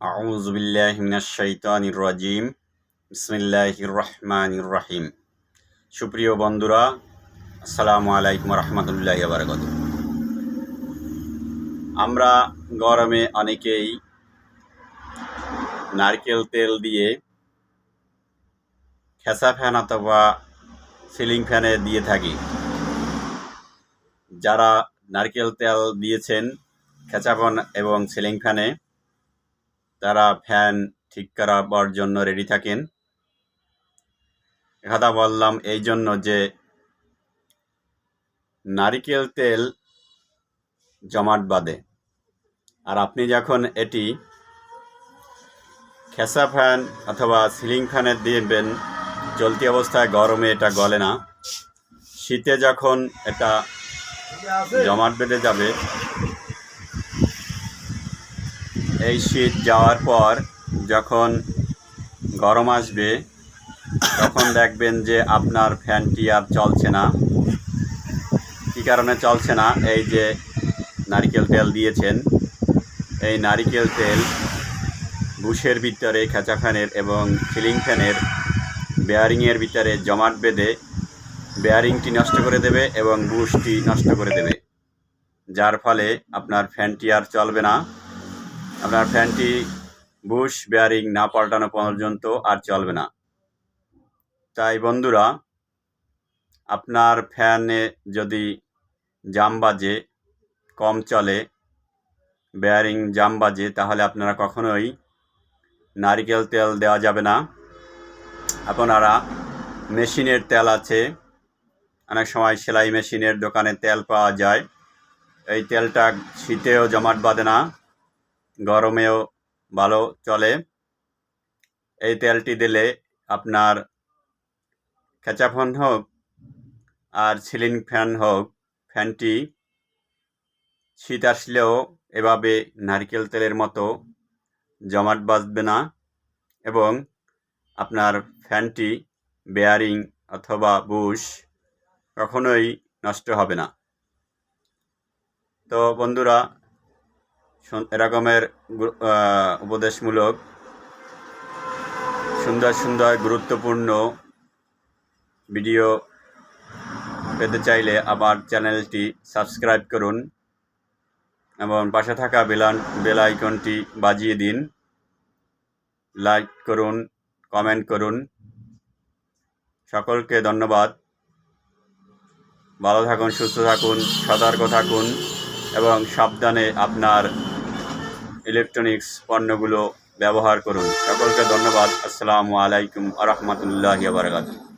أعوذ بالله من الشيطان الرجيم بسم الله الرحمن الرحيم সুপ্রিয় বন্ধুরা আসসালামু আলাইকুম রহমতুল্লাহ বারকাত আমরা গরমে অনেকেই নারকেল তেল দিয়ে খেসা ফ্যান অথবা সিলিং ফ্যানে দিয়ে থাকি যারা নারকেল তেল দিয়েছেন খেঁচাপন এবং সিলিং ফ্যানে তারা ফ্যান ঠিক করাবার জন্য রেডি থাকেন। কথা বললাম এই জন্য যে নারিকেল তেল জমাট বাঁধে। আর আপনি যখন এটি খেসা ফ্যান অথবা সিলিং ফ্যানে দিবেন চলতি অবস্থায় গরমে এটা গলে না। শীতে যখন এটা জমাট বেঁধে যাবে এই শীত যাওয়ার পর যখন গরম আসবে, তখন দেখবেন যে আপনার ফ্যানটি আর চলছে না। কী কারণে চলছে না? এই যে নারিকেল তেল দিয়েছেন। এই নারিকেল তেল বুশের ভিতরে, খেঁচা ফ্যানের এবং সিলিং ফ্যানের বেয়ারিংয়ের ভিতরে জমাট বেঁধে বেয়ারিংটি নষ্ট করে দেবে এবং বুশটি নষ্ট করে দেবে। যার ফলে আপনার ফ্যানটি আর চলবে না। আপনার ফ্যানটি বুশ বেয়ারিং না পাল্টানো পর্যন্ত আর চলবে না। তাই বন্ধুরা, আপনার ফ্যানে যদি জাম বাজে, কম চলে, বেয়ারিং জাম বাজে, তাহলে আপনারা কখনোই নারিকেল তেল দেওয়া যাবে না। আপনারা মেশিনের তেল আছে, অনেক সময় সেলাই মেশিনের দোকানে তেল পাওয়া যায়। এই তেলটা শীতেও জমাট বাঁধে না। গরমেও ভালো চলে। এই তেলটি দিলে আপনার খেঁচা ফ্যান হোক আর সিলিং ফ্যান হোক, ফ্যানটি শীত আসলেও এভাবে নারকেল তেলের মতো জমাট বাঁধবে না এবং আপনার ফ্যানটি বেয়ারিং অথবা বুশ কখনোই নষ্ট হবে না। তো বন্ধুরা এরকমের উপদেশমূলক, সুন্দর সুন্দর গুরুত্বপূর্ণ ভিডিও পেতে চাইলে আমার চ্যানেলটি সাবস্ক্রাইব করুন এবং পাশে থাকা বেলান, বেল আইকনটি বাজিয়ে দিন। লাইক করুন, কমেন্ট করুন। সকলকে ধন্যবাদ। ভালো থাকুন, সুস্থ থাকুন, সতর্ক থাকুন এবং সাবধানে আপনার ইলেকট্রনিক্স পণ্যগুলো ব্যবহার করুন। সকলকে ধন্যবাদ। আসসালামু আলাইকুম আ রহমতুল্লাহ বারকাতুহ।